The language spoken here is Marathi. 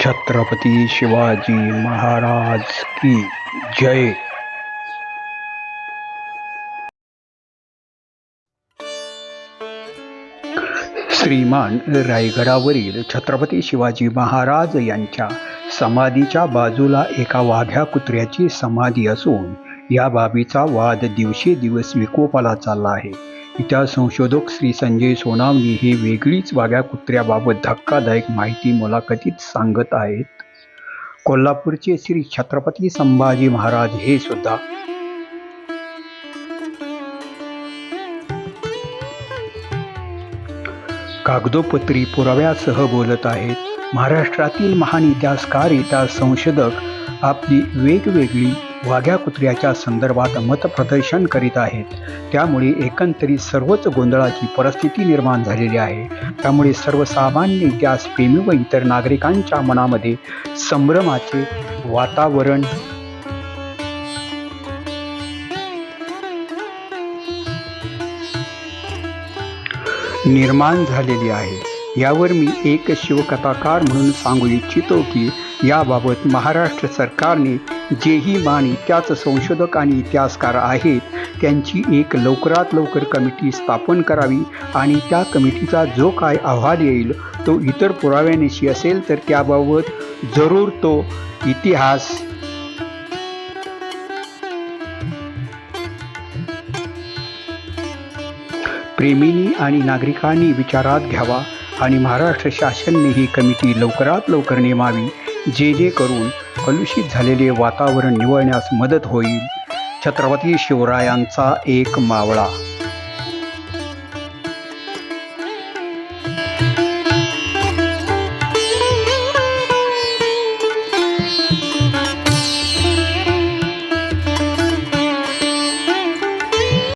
छत्रपती शिवाजी महाराज की जय। श्रीमान रायगडावरील छत्रपती शिवाजी महाराज यांच्या समाधीच्या बाजूला एका वाघ्या कुत्र्याची समाधी असून या बाबीचा वाद दिवसेदिवस विकोपाला चालला आहे. इतिहास संशोधक श्री संजय सोनावणी हे वेगळीच वाघ्या कुत्र्याबाबत धक्कादायक माहिती मुलाखतीत सांगत आहेत. कोल्हापूरचे श्री छत्रपती संभाजी महाराज हे सुद्धा कागदोपत्री पुराव्यासह बोलत आहेत. महाराष्ट्रातील महान इतिहासकार इतिहास संशोधक आपली वेगवेगळी वाघ्या कुत्र्याच्या संदर्भात मतप्रदर्शन करीत आहेत. त्यामुळे एकंदरीत सर्वच गोंधळाची परिस्थिती निर्माण झालेली आहे. त्यामुळे सर्वसामान्य इतिहासप्रेमी व इतर नागरिकांच्या मनामध्ये संभ्रमाचे वातावरण निर्माण झालेली आहे. यावर मी एक शिवकथाकार म्हणून सांगू इच्छितो की याबाबत महाराष्ट्र सरकारने जेही मान त्याच संशोधक आणि इतिहासकार आहेत त्यांची एक लवकरात लवकर कमिटी स्थापन करावी आणि त्या कमिटीचा जो काय अहवाल येईल तो इतर पुराव्यानिशी असेल तर त्याबाबत जरूर तो इतिहास. प्रेमींनी आणि नागरिकांनी विचारात घ्यावा. आणि महाराष्ट्र शासनने ही कमिटी लवकरात लवकर नेमावी जेणेकरून कलुषित झालेले वातावरण निवळण्यास मदत होईल. छत्रपती शिवरायांचा एक मावळा